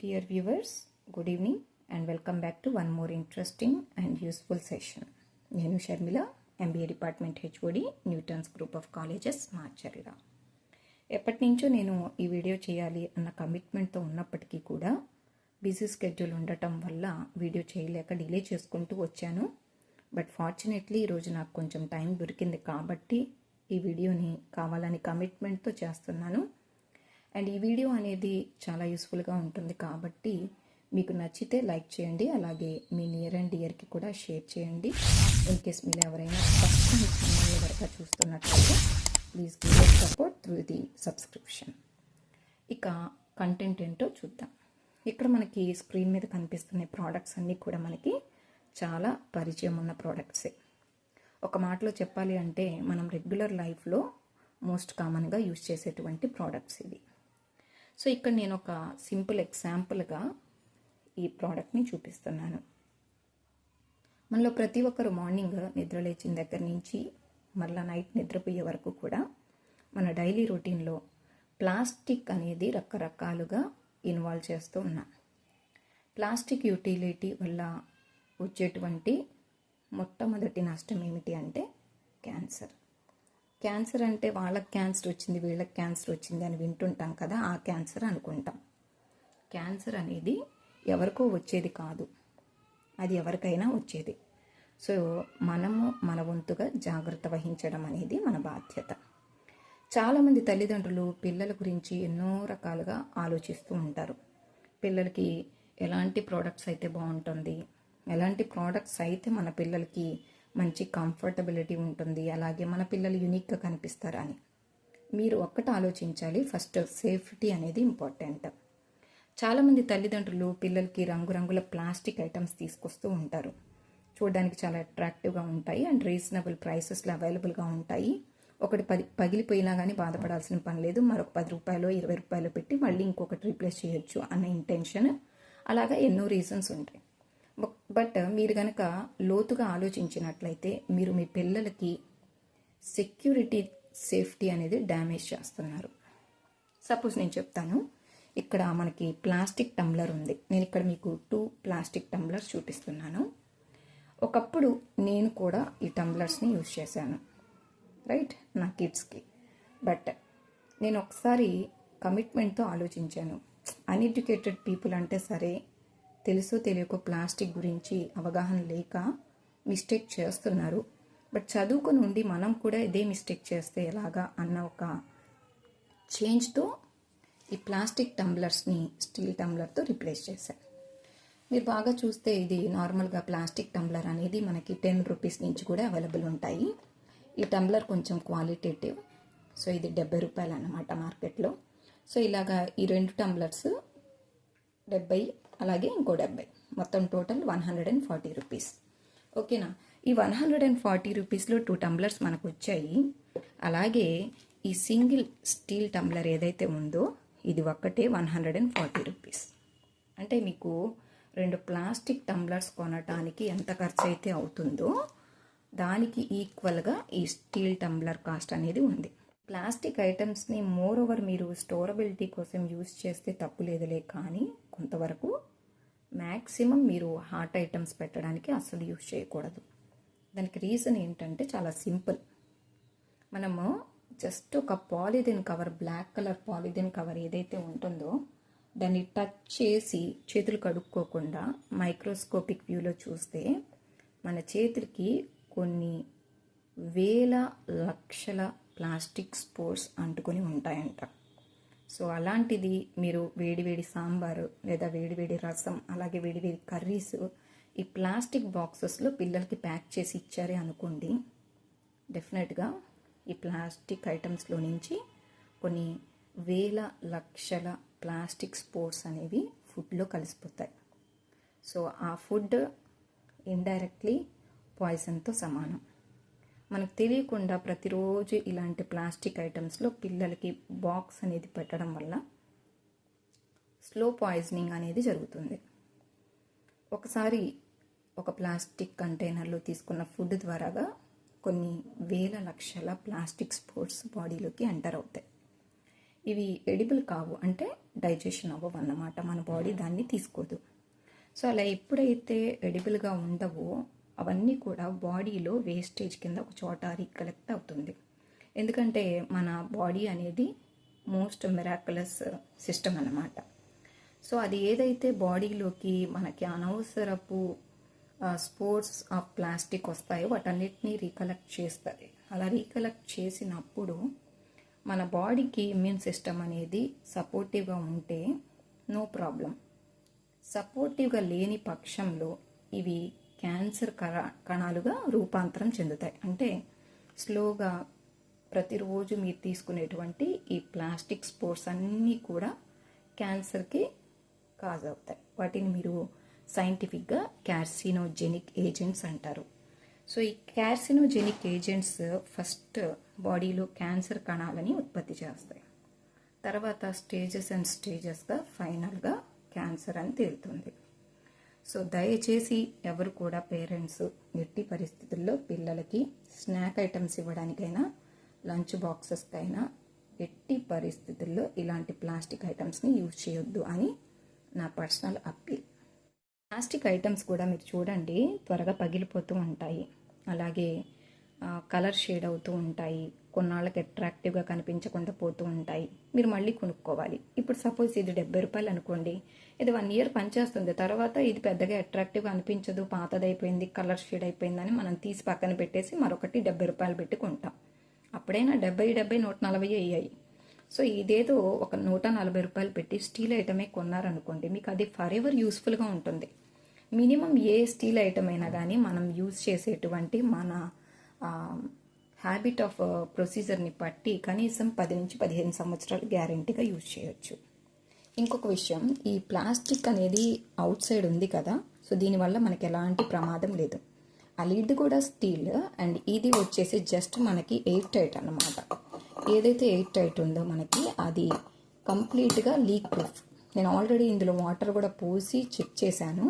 Dear viewers, good evening and welcome back to one more interesting and useful session. నేను Sharmila MBA department HOD Newton's group of colleges మార్చరిరా ఎప్పటి నుంచో నేను ఈ video చేయాలి అన్న కమిట్మెంట్తో ఉన్నప్పటికీ కూడా బిజీ స్కెడ్యూల్ ఉండటం వల్ల వీడియో చేయలేక డిలే చేసుకుంటూ వచ్చాను. బట్ ఫార్చునేట్లీ ఈరోజు నాకు కొంచెం టైం దొరికింది కాబట్టి ఈ వీడియోని కావాలని కమిట్మెంట్తో చేస్తున్నాను. అండ్ ఈ వీడియో అనేది చాలా యూస్ఫుల్గా ఉంటుంది కాబట్టి మీకు నచ్చితే లైక్ చేయండి. అలాగే మీ నియర్ అండ్ డియర్కి కూడా షేర్ చేయండి. ఇన్ కేస్ మీరు ఎవరైనా ఫస్ట్ టైం ఛానల్ వరకు చూస్తున్నట్లయితే please give support through the subscription ఇక కంటెంట్ ఏంటో చూద్దాం. ఇక్కడ మనకి స్క్రీన్ మీద కనిపిస్తున్న ప్రోడక్ట్స్ అన్నీ కూడా మనకి చాలా పరిచయం ఉన్న ప్రోడక్ట్సే ఒక మాటలో చెప్పాలి అంటే మనం రెగ్యులర్ లైఫ్లో మోస్ట్ కామన్గా యూజ్ చేసేటువంటి ప్రోడక్ట్స్ ఇవి. సో ఇక్కడ నేను ఒక సింపుల్ ఎగ్జాంపుల్గా ఈ ప్రోడక్ట్ని చూపిస్తున్నాను. మనలో ప్రతి ఒక్కరు మార్నింగ్ నిద్ర లేచిన దగ్గర నుంచి మళ్ళీ నైట్ నిద్రపోయే వరకు కూడా మన డైలీ రొటీన్లో ప్లాస్టిక్ అనేది రకరకాలుగా ఇన్వాల్వ్ చేస్తూ ఉన్నాం. ప్లాస్టిక్ యూటిలిటీ వల్ల వచ్చేటువంటి మొట్టమొదటి నష్టం ఏమిటి అంటే క్యాన్సర్. క్యాన్సర్ అంటే వాళ్ళకి క్యాన్సర్ వచ్చింది వీళ్ళకి క్యాన్సర్ వచ్చింది అని వింటుంటాం కదా ఆ క్యాన్సర్ అనుకుంటాం. క్యాన్సర్ అనేది ఎవరికో వచ్చేది కాదు. అది ఎవరికైనా వచ్చేది. సో మనము మన వంతుగా జాగ్రత్త వహించడం అనేది మన బాధ్యత. చాలామంది తల్లిదండ్రులు పిల్లల గురించి ఎన్నో రకాలుగా ఆలోచిస్తూ ఉంటారు. పిల్లలకి ఎలాంటి ప్రోడక్ట్స్ అయితే బాగుంటుంది ఎలాంటి ప్రోడక్ట్స్ అయితే మన పిల్లలకి మంచి కంఫర్టబిలిటీ ఉంటుంది. అలాగే మన పిల్లలు యునిక్గా కనిపిస్తారు అని. మీరు ఒక్కటి ఆలోచించాలి. ఫస్ట్ సేఫ్టీ అనేది ఇంపార్టెంట్ చాలామంది తల్లిదండ్రులు పిల్లలకి రంగురంగుల ప్లాస్టిక్ ఐటమ్స్ తీసుకొస్తూ ఉంటారు. చూడడానికి చాలా అట్రాక్టివ్గా ఉంటాయి అండ్ రీజనబుల్ ప్రైసెస్లో అవైలబుల్గా ఉంటాయి. ఒకటి పది పగిలిపోయినా కానీ బాధపడాల్సిన పని లేదు. మరొక పది రూపాయలు ఇరవై రూపాయలు పెట్టి మళ్ళీ ఇంకొకటి రీప్లేస్ చేయొచ్చు అన్న ఇంటెన్షన్ అలాగా ఎన్నో రీజన్స్ ఉంటాయి. బట్ మీరు కనుక లోతుగా ఆలోచించినట్లయితే మీరు మీ పిల్లలకి సెక్యూరిటీ సేఫ్టీ అనేది డ్యామేజ్ చేస్తున్నారు. సపోజ్ నేను చెప్తాను ఇక్కడ మనకి ప్లాస్టిక్ టంబ్లర్ ఉంది. నేను ఇక్కడ మీకు టూ ప్లాస్టిక్ టంబ్లర్స్ చూపిస్తున్నాను. ఒకప్పుడు నేను కూడా ఈ టంబ్లర్స్ని యూజ్ చేశాను. రైట్? నా కిడ్స్కి. బట్ నేను ఒకసారి కమిట్మెంట్తో ఆలోచించాను. అన్ఎడ్యుకేటెడ్ పీపుల్ అంటే సరే తెలుసో తెలియక ప్లాస్టిక్ గురించి అవగాహన లేక మిస్టేక్ చేస్తున్నారు. బట్ చదువుకుని ఉండి మనం కూడా ఇదే మిస్టేక్ చేస్తే ఎలాగా అన్న ఒక చేంజ్తో ఈ ప్లాస్టిక్ టంబ్లర్స్ని స్టీల్ టంబ్లర్తో రిప్లేస్ చేశారు. మీరు బాగా చూస్తే ఇది నార్మల్గా ప్లాస్టిక్ టంబ్లర్ అనేది మనకి టెన్ రూపీస్ నుంచి కూడా అవైలబుల్ ఉంటాయి. ఈ టంబ్లర్ కొంచెం క్వాలిటేటివ్. సో ఇది డెబ్బై రూపాయలు అన్నమాట మార్కెట్లో. సో ఇలాగా ఈ రెండు టంబ్లర్స్ డెబ్బై అలాగే ఇంకో డెబ్బై. మొత్తం total one hundred and forty rupees. ఓకేనా? ఈ వన్ హండ్రెడ్ అండ్ ఫార్టీ రూపీస్లో టూ టంబ్లర్స్ మనకు వచ్చాయి అలాగే ఈ సింగిల్ స్టీల్ టంబ్లర్ ఏదైతే ఉందో ఇది ఒక్కటే one hundred and forty rupees. అంటే మీకు రెండు ప్లాస్టిక్ టంబ్లర్స్ కొనటానికి ఎంత ఖర్చు అయితే అవుతుందో దానికి ఈక్వల్గా ఈ స్టీల్ టంబ్లర్ కాస్ట్ అనేది ఉంది. ప్లాస్టిక్ ఐటమ్స్ని మోర్ ఓవర్ మీరు స్టోరబిలిటీ కోసం యూజ్ చేస్తే తప్పులేదులే కానీ కొంతవరకు మ్యాక్సిమం మీరు హాట్ ఐటమ్స్ పెట్టడానికి అస్సలు యూజ్ చేయకూడదు. దానికి రీజన్ ఏంటంటే చాలా సింపుల్. మనము జస్ట్ ఒక polythene cover black colour polythene cover ఏదైతే ఉంటుందో దాన్ని టచ్ చేసి చేతులు కడుక్కోకుండా మైక్రోస్కోపిక్ వ్యూలో చూస్తే మన చేతులకి కొన్ని వేల లక్షల ప్లాస్టిక్ స్పోర్ట్స్ అంటుకొని ఉంటాయంట. సో అలాంటిది మీరు వేడివేడి సాంబారు లేదా వేడివేడి రసం అలాగే వేడివేడి కర్రీస్ ఈ ప్లాస్టిక్ బాక్సెస్లో పిల్లలకి ప్యాక్ చేసి ఇచ్చారే అనుకోండి డెఫినెట్గా ఈ ప్లాస్టిక్ ఐటమ్స్లో నుంచి కొన్ని వేల లక్షల ప్లాస్టిక్ స్పోర్ట్స్ అనేవి ఫుడ్లో కలిసిపోతాయి. సో ఆ ఫుడ్ ఇండైరెక్ట్లీ పాయిజన్తో సమానం. మనకు తెలియకుండా ప్రతిరోజు ఇలాంటి ప్లాస్టిక్ ఐటమ్స్లో పిల్లలకి బాక్స్ అనేది పెట్టడం వల్ల స్లో పాయిజనింగ్ అనేది జరుగుతుంది. ఒకసారి ఒక ప్లాస్టిక్ కంటైనర్లో తీసుకున్న ఫుడ్ ద్వారాగా కొన్ని వేల లక్షల ప్లాస్టిక్ స్పోర్ట్స్ బాడీలోకి ఎంటర్ అవుతాయి. ఇవి ఎడిబుల్ కావు అంటే డైజెషన్ అవ్వవు అన్నమాట. మన బాడీ దాన్ని తీసుకోదు. సో అలా ఎప్పుడైతే ఎడిబుల్గా ఉండవో అవన్నీ కూడా బాడీలో వేస్టేజ్ కింద ఒక చోట రీకలెక్ట్ అవుతుంది. ఎందుకంటే మన బాడీ అనేది మోస్ట్ మిరాకులస్ సిస్టమ్ అన్నమాట. సో అది ఏదైతే బాడీలోకి మనకి అనవసరపు స్పోర్ట్స్ ఆఫ్ ప్లాస్టిక్ వస్తాయో వాటన్నిటిని రీకలెక్ట్ చేస్తుంది అలా రీకలెక్ట్ చేసినప్పుడు మన బాడీకి ఇమ్యూన్ సిస్టమ్ అనేది సపోర్టివ్గా ఉంటే నో ప్రాబ్లం. సపోర్టివ్గా లేని పక్షంలో ఇవి క్యాన్సర్ కణ కణాలుగా రూపాంతరం చెందుతాయి. అంటే స్లోగా ప్రతిరోజు మీరు తీసుకునేటువంటి ఈ ప్లాస్టిక్ స్పోర్ట్స్ అన్నీ కూడా క్యాన్సర్కి కాజ్ అవుతాయి. వాటిని మీరు సైంటిఫిక్గా క్యార్సినోజెనిక్ ఏజెంట్స్ అంటారు. సో ఈ క్యార్సినోజెనిక్ ఏజెంట్స్ ఫస్ట్ బాడీలో క్యాన్సర్ కణాలని ఉత్పత్తి చేస్తాయి. తర్వాత స్టేజెస్ అండ్ స్టేజెస్గా ఫైనల్గా క్యాన్సర్ అని తేలుతుంది. సో దయచేసి ఎవరు కూడా పేరెంట్స్ ఎట్టి పరిస్థితుల్లో పిల్లలకి స్నాక్ ఐటమ్స్ ఇవ్వడానికైనా లంచ్ బాక్సెస్కైనా ఎట్టి పరిస్థితుల్లో ఇలాంటి ప్లాస్టిక్ ఐటమ్స్ని యూజ్ చేయొద్దు అని నా పర్సనల్ అప్పీల్. ప్లాస్టిక్ ఐటమ్స్ కూడా మీరు చూడండి త్వరగా పగిలిపోతూ ఉంటాయి. అలాగే కలర్ షేడ్ అవుతూ ఉంటాయి. కొన్నాళ్ళకి అట్రాక్టివ్గా కనిపించకుండా పోతూ ఉంటాయి. మీరు మళ్ళీ కొనుక్కోవాలి. ఇప్పుడు సపోజ్ ఇది డెబ్బై రూపాయలు అనుకోండి. ఇది వన్ ఇయర్ పనిచేస్తుంది. తర్వాత ఇది పెద్దగా అట్రాక్టివ్గా అనిపించదు. పాతదైపోయింది కలర్ షేడ్ అయిపోయిందని మనం తీసి పక్కన పెట్టేసి మరొకటి డెబ్బై రూపాయలు పెట్టి కొంటాం. అప్పుడైనా డెబ్బై డెబ్బై నూట నలభై అయ్యాయి. సో ఇదేదో ఒక నూట నలభై రూపాయలు పెట్టి స్టీల్ ఐటమే కొన్నారనుకోండి మీకు అది ఫర్ ఎవర్ యూస్ఫుల్గా ఉంటుంది. మినిమం ఏ స్టీల్ ఐటమ్ అయినా కానీ మనం యూజ్ చేసేటువంటి మన హ్యాబిట్ ఆఫ్ ప్రొసీజర్ని బట్టి కనీసం పది నుంచి పదిహేను సంవత్సరాలు గ్యారంటీగా యూజ్ చేయొచ్చు. ఇంకొక విషయం ఈ ప్లాస్టిక్ అనేది అవుట్ సైడ్ ఉంది కదా సో దీనివల్ల మనకి ఎలాంటి ప్రమాదం లేదు. ఆ లిడ్ కూడా స్టీల్ అండ్ ఇది వచ్చేసి జస్ట్ మనకి ఎయిర్ టైట్ అన్నమాట. ఏదైతే ఎయిర్ టైట్ ఉందో మనకి అది కంప్లీట్గా లీక్ ప్రూఫ్ నేను ఆల్రెడీ ఇందులో వాటర్ కూడా పోసి చెక్ చేశాను.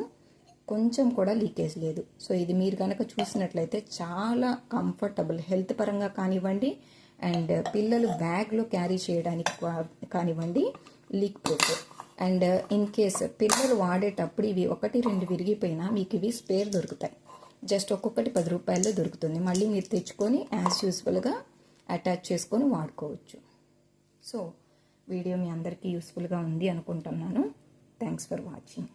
కొంచెం కూడా లీకేజ్ లేదు. సో ఇది మీరు కనుక చూసినట్లయితే చాలా కంఫర్టబుల్ హెల్త్ పరంగా కానివ్వండి అండ్ పిల్లలు బ్యాగ్లో క్యారీ చేయడానికి కానివ్వండి leak proof. And in case పిల్లలు వాడేటప్పుడు ఇవి ఒకటి రెండు విరిగిపోయినా మీకు ఇవి స్పేర్ దొరుకుతాయి. జస్ట్ ఒక్కొక్కటి పది రూపాయల్లో దొరుకుతుంది. మళ్ళీ మీరు తెచ్చుకొని యాజ్ యూస్ఫుల్గా అటాచ్ చేసుకొని వాడుకోవచ్చు. సో వీడియో మీ అందరికీ యూస్ఫుల్గా ఉంది అనుకుంటున్నాను. Thanks for watching